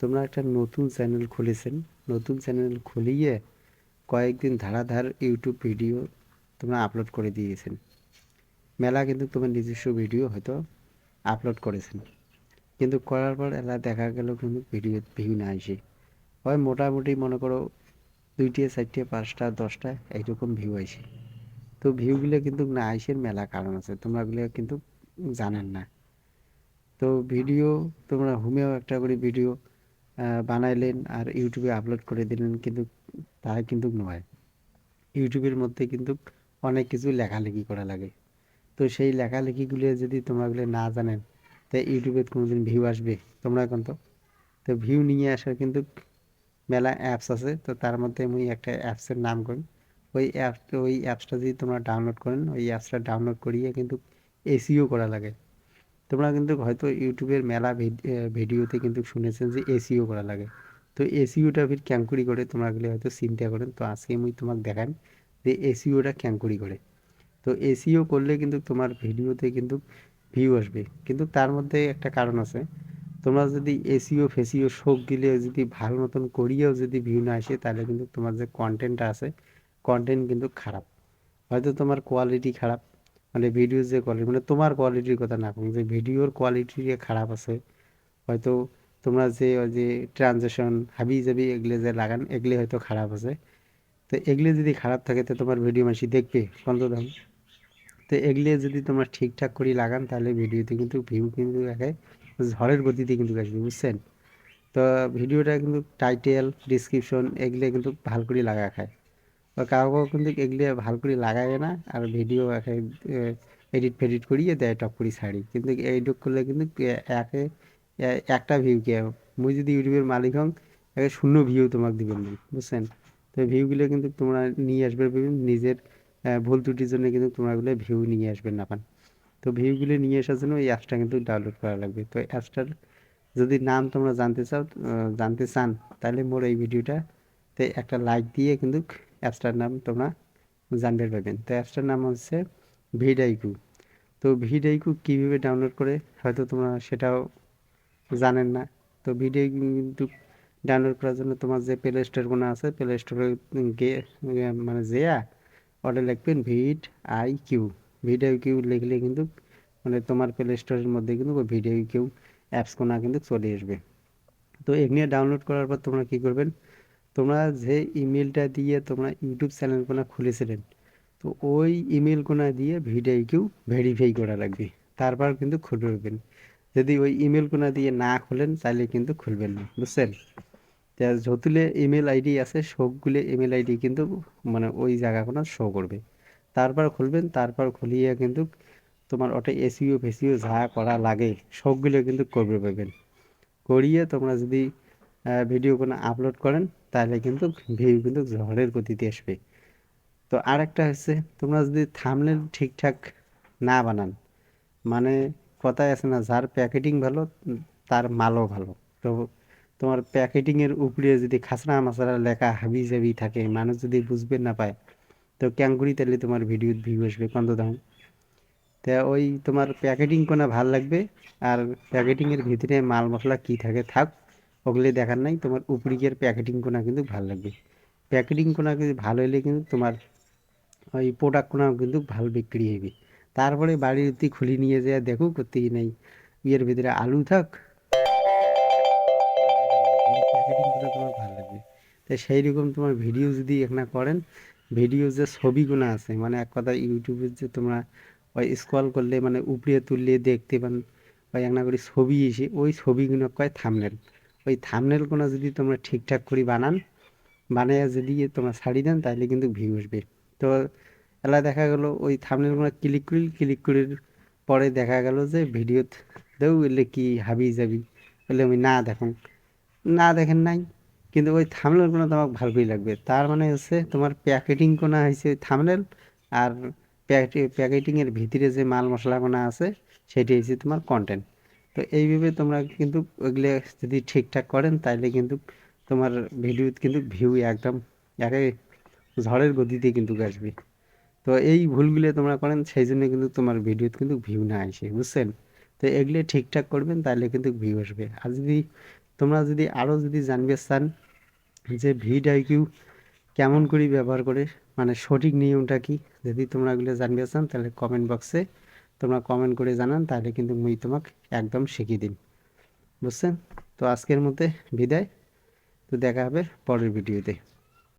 তোমরা একটা নতুন চ্যানেল খুলেছেন। নতুন চ্যানেল খুলিয়ে কয়েকদিন ধারাধার ইউটিউব ভিডিও তোমরা আপলোড করে দিয়েছেন। মেলা কিন্তু তোমার নিজস্ব ভিডিও হয়তো আপলোড করেছেন। কিন্তু করার পর এলা দেখা গেল কিন্তু ভিডিও ভিউ না আসে হয় মোটামুটি মনে করো দুইটে চারটে পাঁচটা দশটা এইরকম ভিউ আসে। তো ভিউগুলো কিন্তু না আইসের মেলা কারণ আছে, তোমরা ওগুলো কিন্তু জানেন না। তো ভিডিও তোমরা হোমেও একটা করে ভিডিও বানাইলেন আর ইউটিউবে আপলোড করে দিলেন কিন্তু তা কিন্তু নয়। ইউটিউবের মধ্যে কিন্তু অনেক কিছু লেখালেখি করা লাগে। তো সেই লেখালেখিগুলো যদি তোমরাগুলো না জানেন, তো ইউটিউবে কোনোদিন ভিউ আসবে তোমরা এখন তো? তো ভিউ নিয়ে আসার কিন্তু মেলা অ্যাপস আছে, তো তার মধ্যে আমি একটা অ্যাপসের নাম করি। ওই অ্যাপ ওই অ্যাপসটা যদি তোমরা ডাউনলোড করেন, ওই অ্যাপসটা ডাউনলোড করিয়ে কিন্তু এসিও করা লাগে। তোমরা কিন্তু হয়তো ইউটিউবের মেলা ভিডিওতে কিন্তু শুনেছেন যে এসিও করা লাগে। তো এসিওটা ফির ক্যাঙ্কুরি করে তোমরা গেলে হয়তো চিন্তা করেন, তো আজকে আমি তোমাকে দেখান যে এসিওটা ক্যাঙ্কুরি করে। তো এসিও করলে কিন্তু তোমার ভিডিওতে কিন্তু ভিউ আসবে। কিন্তু তার মধ্যে একটা কারণ আছে, তোমরা যদি এসিও ফেসিও শোক গিলে যদি ভালো মতন করিয়েও যদি ভিউ না আসে, তাহলে কিন্তু তোমার যে কন্টেন্টটা আছে কন্টেন্ট কিন্তু খারাপ। হয়তো তোমার কোয়ালিটি খারাপ মানে ভিডিও যে কোয়ালিটি মানে তোমার কোয়ালিটির কথা না যে ভিডিওর কোয়ালিটি খারাপ আছে, হয়তো তোমরা যে ওই যে ট্রানজেকশন হাবি জাবি এগুলো যে লাগান, এগুলি হয়তো খারাপ আছে। তো এগুলি যদি খারাপ থাকে, তো তোমার ভিডিও মাসি দেখবে দাম তো এগুলি যদি তোমরা ঠিকঠাক করে লাগান, তাহলে ভিডিওতে কিন্তু ভিউ কিন্তু একে, ঝড়ের গতিতে কিন্তু আসবে, বুঝছেন? তো ভিডিওটা কিন্তু টাইটেল ডিসক্রিপশন এগুলো কিন্তু ভালো করে লাগা খায়। কাউ কাউ কিন্তু এগুলি ভালো করে লাগায় না আর ভিডিও এডিট ফেডিট করিয়ে দেয় টপ করে ছাড়ি কিন্তু এইটুক করলে কিন্তু একে একটা ভিউ কে, মুই যদি ইউটিউবের মালিক হং একে শূন্য ভিউ তোমাকে দিবেন বুঝছেন? তো ভিউগুলো কিন্তু তোমরা নিয়ে আসবে নিজের ভুল ত্রুটির জন্য কিন্তু তোমরা ওগুলো ভিউ নিয়ে আসবে না পান। তো ভিউগুলো নিয়ে আসার জন্য এই অ্যাপসটা কিন্তু ডাউনলোড করা লাগবে। তো অ্যাপসটার যদি নাম তোমরা জানতে চাও জানতে চান, তাহলে মোর এই ভিডিওটাতে একটা লাইক দিয়ে কিন্তু অ্যাপসটার নাম তোমরা জানতে পারবেন তো অ্যাপসটার নাম হচ্ছে ভিডাইকু। তো ভিডাইকু কীভাবে ডাউনলোড করে হয়তো তোমরা সেটাও জানেন না। তো ভিডিও কিন্তু ডাউনলোড করার জন্য তোমার যে প্লে স্টোরগুলো আছে প্লে স্টোরে গিয়ে মানে যেয়া অর্ডার লিখবেন vid I Q video Q লিখলে কিন্তু মানে তোমার প্লে স্টোরের মধ্যে কিন্তু ওই ভিডিও কিউ অ্যাপস কোনা কিন্তু চলে আসবে। তো এগুলো ডাউনলোড করার পর তোমরা কী করবেন তোমরা যে ইমেলটা দিয়ে তোমরা ইউটিউব চ্যানেলগুলো খুলেছিলেন, তো ওই ইমেল কোনা দিয়ে ভিডিও ভেরিফাই করা লাগবে। তারপর কিন্তু খুলবেন। যদি ওই ইমেল কোনা দিয়ে না খুলেন, তাহলে কিন্তু খুলবেন না, বুঝছেন? যতুলে ইমেল আইডি আছে, সবগুলো ইমেল আইডি কিন্তু মানে ওই জায়গা কোনো শো করবে। তারপর খুলবেন, তারপর খুলিয়ে কিন্তু তোমার ওটা এসিও ফেসিও যা করা লাগে, সবগুলো কিন্তু করবে পাবেন। করিয়ে তোমরা যদি ভিডিও কোনো আপলোড করেন তাহলে কিন্তু ভিউ কিন্তু ঝড়ের গতিতে আসবে। তো আর একটা হচ্ছে, তোমরা যদি থামলেন ঠিকঠাক না বানান মানে কথায় আছে না, যার প্যাকেটিং ভালো, তার মালও ভালো। তো তোমার প্যাকেটিংয়ের উপরে যদি খাসরা মাছরা লেখা হাবি জাবি থাকে, মানুষ যদি বুঝবে না পায়, তো ক্যাঙ্গুরি তাহলে তোমার ভিডিও ভিউ আসবে কত দাম তা ওই তোমার প্যাকেটিং কোনো ভালো লাগবে? আর প্যাকেটিংয়ের ভিতরে মাল মশলা কী থাকে থাক। ওগুলি দেখার নাই। তোমার উপরিকের প্যাকেটিং কোনা কিন্তু ভালো লাগবে। প্যাকেটিং কোনা কিন্তু ভালো হলে কিন্তু তোমার ওই প্রোডাক্ট কোনা কিন্তু ভালো বিক্রি হবে তারপরে বাড়ির তুই খুলি নিয়ে যায়, দেখো করতে নেই। ইয়ের ভিতরে আলু থাক। তোমার ভালো লাগবে। তাই সেই রকম তোমার ভিডিও যদি এখানে করেন ভিডিও যে ছবিগুলো আছে মানে এক কথা ইউটিউবে যে তোমরা ওই স্ক্রল করলে মানে উপরে তুললে দেখতে পান বা একটা করে ছবি এসে ওই ছবিগুলো কয় থামনেল ওই থামনেল কোনো যদি তোমরা ঠিকঠাক করে বানান বানায় যদি তোমরা ছাড়ি দেন তাহলে কিন্তু ভিউ আসবে। তো এলা দেখা গেল, ওই থামনেলগুলো ক্লিক করি ক্লিক করে পরে দেখা গেল যে ভিডিও দেও, এলে কি হাবি যাবি? বলে আমি না দেখুন। না দেখেন নাই, কিন্তু ওই থামনেলগুলো তোমাকে ভালোই লাগবে। তার মানে হচ্ছে তোমার প্যাকেটিং কোনা হয়েছে থামনেল আর প্যাকেটিংয়ের ভিতরে যে মাল মশলা মশলাগুলো আছে, সেটি হচ্ছে তোমার কন্টেন্ট তো এইভাবে তোমরা কিন্তু ওইগুলো যদি ঠিকঠাক করেন তাহলে কিন্তু তোমার ভিডিও কিন্তু ভিউ একদম একে ঝড়ের গতিতে কিন্তু আসবে। তো এই ভুলগুলো তোমরা করেন, সেই জন্য কিন্তু তোমার ভিডিওতে কিন্তু ভিউ না আসে, বুঝছেন? তো এগুলো ঠিকঠাক করবেন তাহলে কিন্তু ভিউ আসবে। আর যদি তোমরা যদি আরও যদি জানবে চান যে ভিড আইকিউ কেমন করে ব্যবহার করে মানে সঠিক নিয়মটা কি, যদি তোমরা এগুলো জানবে চান তাহলে কমেন্ট বক্সে তোমরা কমেন্ট করে জানান, তাহলে কিন্তু মুই তোমাকে একদম শিখিয়ে দিন বুঝছেন? তো আজকের মধ্যে বিদায়। তো দেখা হবে পরের ভিডিওতে